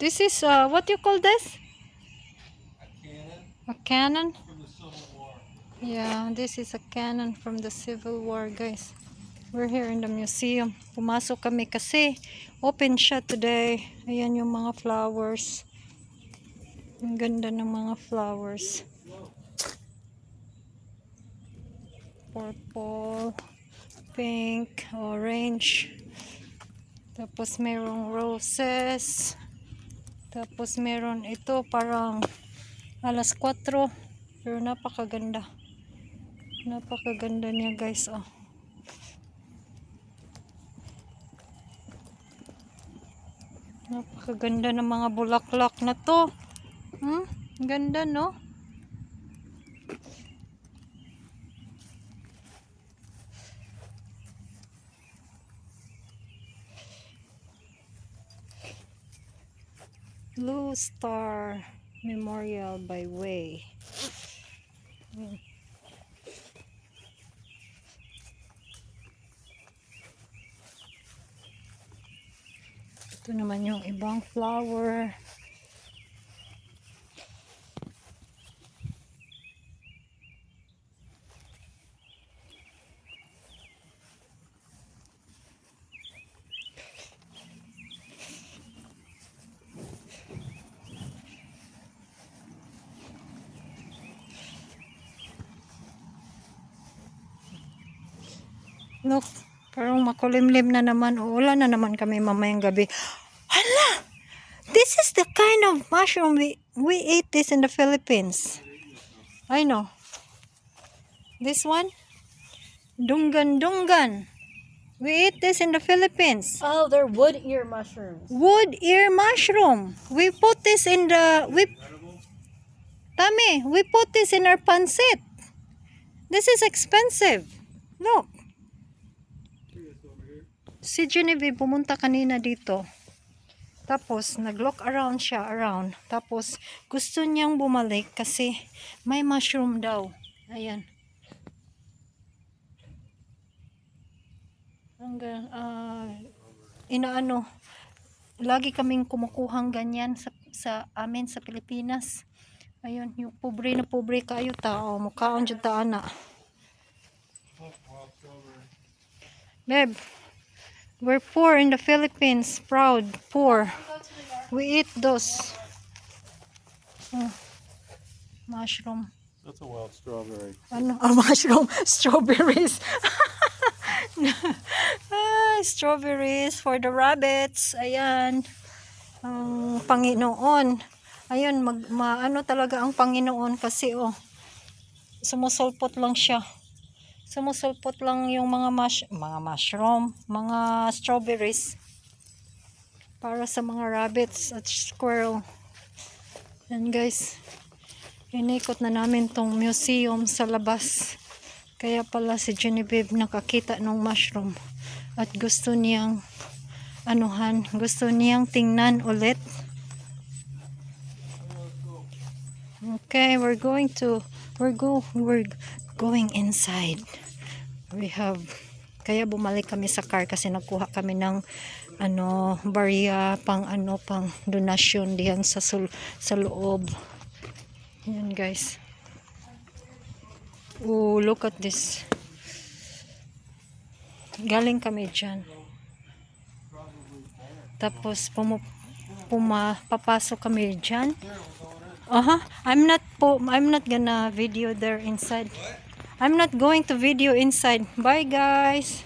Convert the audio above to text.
This is, uh, what you call this? A cannon? Yeah, this is a cannon from the Civil War, guys. We're here in the museum. Pumasok kami kasi open siya today. Ayan yung mga flowers. Ang ganda ng mga flowers. Purple, pink, orange. Tapos merong roses. Tapos meron ito parang alas 4. Pero napakaganda. Napakaganda niya guys. Oh. Napakaganda ng mga bulaklak na to. Hmm? Ganda no? Blue Star Memorial by Way. Ayan. Ito naman yung ibang flower. Look, parang makulimlim na naman. Uulan na naman kami mamayang gabi. Hala! This is the kind of mushroom we, we ate this in the Philippines. I know. This one? Dungan-dungan. We ate this in the Philippines. Oh, they're wood ear mushrooms. Wood ear mushroom. We put this in the... We, Tami, we put this in our pancit. This is expensive. Look. Si Genevieve pumunta kanina dito. Tapos, nag-look around siya, around. Tapos, gusto niyang bumalik kasi may mushroom daw. Ayan. Hanggang, ah, inaano, lagi kaming kumukuhang ganyan sa, sa amin sa Pilipinas. Ayun, yung pobre na pobre kayo tao, mukhaon dyan ta ana. We're poor in the Philippines, proud, poor. We eat those. Oh, mushroom. That's a wild strawberry. Ano? Ah, mushroom. Strawberries. Ay, strawberries for the rabbits. Ayan. Ang Panginoon. Ayun, mag, maano talaga ang Panginoon kasi oh, sumusulpot lang siya. Sumusulpot lang yung mga mush, mga mushroom, mga strawberries para sa mga rabbits at squirrel. Yan guys. Inikot na namin tong museum sa labas. Kaya pala si Genevieve nakakita ng mushroom. At gusto niyang anuhan, gusto niyang tingnan ulit. Okay, we're going to we're go we're going inside. We have kaya bumalik kami sa car kasi nagkuha kami ng ano barya pang ano pang donasyon diyan sa sul, sa loob. Yan guys. Oh, look at this. Galing kami dyan. Tapos pumu puma papasok kami dyan. Uh-huh. I'm not po I'm not gonna video there inside. I'm not going to video inside. Bye guys.